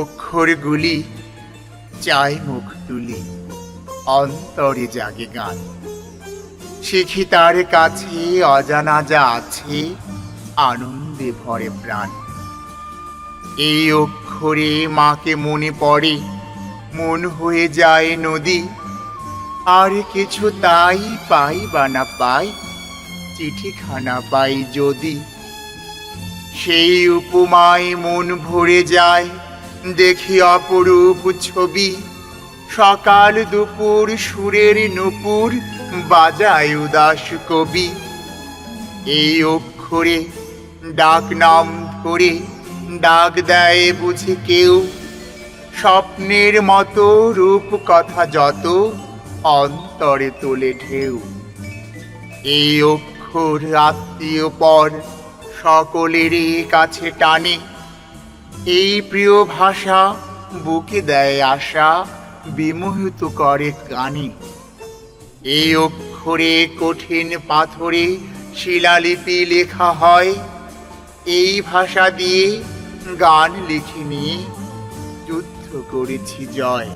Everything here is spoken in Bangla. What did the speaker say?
অক্ষরগুলি চায় মুখ তুলি, অন্তরে জাগে গান। শিখি তার কাছে, অজানা যা আছে, আনন্দে ভরে প্রাণ। এই অক্ষরে মাকে মনে পড়ে, মন হয়ে যায় নদী। আর কিছু তাই পাই বা না পাই, চিঠিখানা পাই যদি। সেই উপমায় মন ভরে যায় দেখি অপরূপ ছবি। সকাল দুপুর সুরের নুপুর বাজায় উদাস কবি। এই অক্ষরে ডাক নাম ধরে ডাক দেয় বুঝি কেউ। স্বপ্নের মতো রূপ কথা যত অন্তরে তোলে ঢেউ। এই অক্ষর আত্মীয় পর সকলেরই কাছে টানে। এই প্রিয় ভাষা বুকে দেয় আশা, বিমোহিত করে কানে। এই অক্ষরে কঠিন পাথরে শিলালিপি লেখা হয়। এই ভাষা দিয়ে গান লিখিনি যুদ্ধ করেছি জয়।